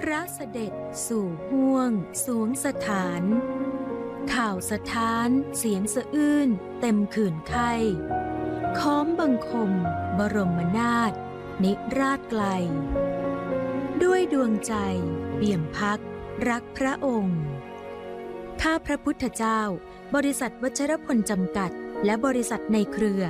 พระเสด็จสู่ห่วงสวงสถาน ข่าวสถานเสียงสะอื้นเต็มขื่นไข่ค้อมบังคม บรมนาถนิราชไกล ด้วยดวงใจเบี่ยมพัก รักพระองค์ ข้าพระพุทธเจ้า บริษัทวัชรพลจำกัด และบริษัทในเครือ